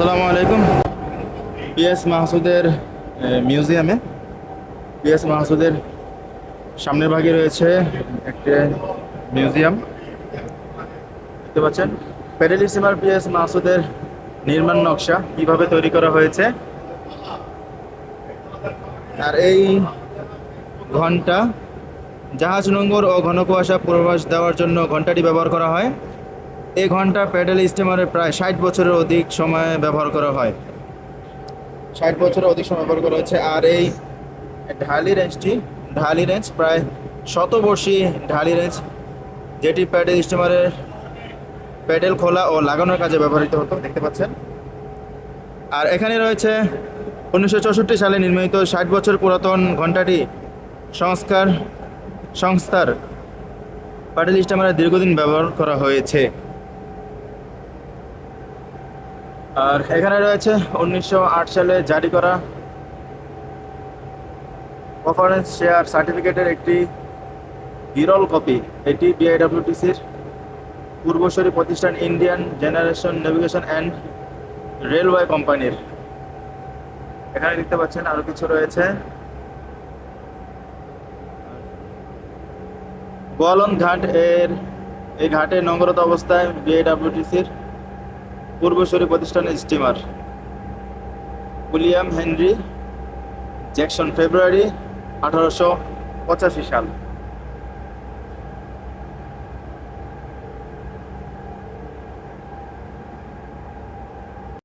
আসসালামু আলাইকুম। পিএস মাহসুদের মিউজিয়ামে। পিএস মাহসুদের সামনের ভাগে রয়েছে একটা মিউজিয়াম। দেখতে পাচ্ছেন প্যাডেল স্টিমার পিএস মাহসুদের নির্মাণ নকশা কীভাবে তৈরি করা হয়েছে। আর এই ঘণ্টা জাহাজ নোঙ্গর ও ঘন কুয়াশা পূর্বাভাস দেওয়ার জন্য ঘন্টাটি ব্যবহার করা হয়। এই ঘণ্টা প্যাডেল স্টিমারে প্রায় ষাট বছরের অধিক সময় ব্যবহার করা হয়। ষাট বছরের অধিক সময় ব্যবহার করা হচ্ছে আর এই ঢালি রেঞ্জটি, ঢালি রেঞ্জ প্রায় শতবর্ষী ঢালি রেঞ্জ, যেটি প্যাডেল স্টিমারের প্যাডেল খোলা ও লাগানোর কাজে ব্যবহৃত হতো, দেখতে পাচ্ছেন। আর এখানে রয়েছে উনিশশো চৌষট্টি সালে নির্মিত ষাট বছর পুরাতন ঘন্টাটি সংস্কার, সংস্থার প্যাডেল স্টিমারে দীর্ঘদিন ব্যবহার করা হয়েছে। আর এখানে রয়েছে উনিশশো আট সালে জারি করা পারফরমেন্স শেয়ার সার্টিফিকেটের একটি বিরল কপি এটি বিআইডব্লিউটিসির পূর্বসরী প্রতিষ্ঠান Indian generation navigation and railway কোম্পানির এখানে দেখতে পাচ্ছেন আরও কিছু রয়েছে। গোয়ালন ঘাট এর এই ঘাটে নঙ্গরত অবস্থায় বিআইডব্লিউটিসির পূর্বসরী প্রতিষ্ঠানের steamer. William Henry Jackson February আঠারোশো পঁচাশি সাল।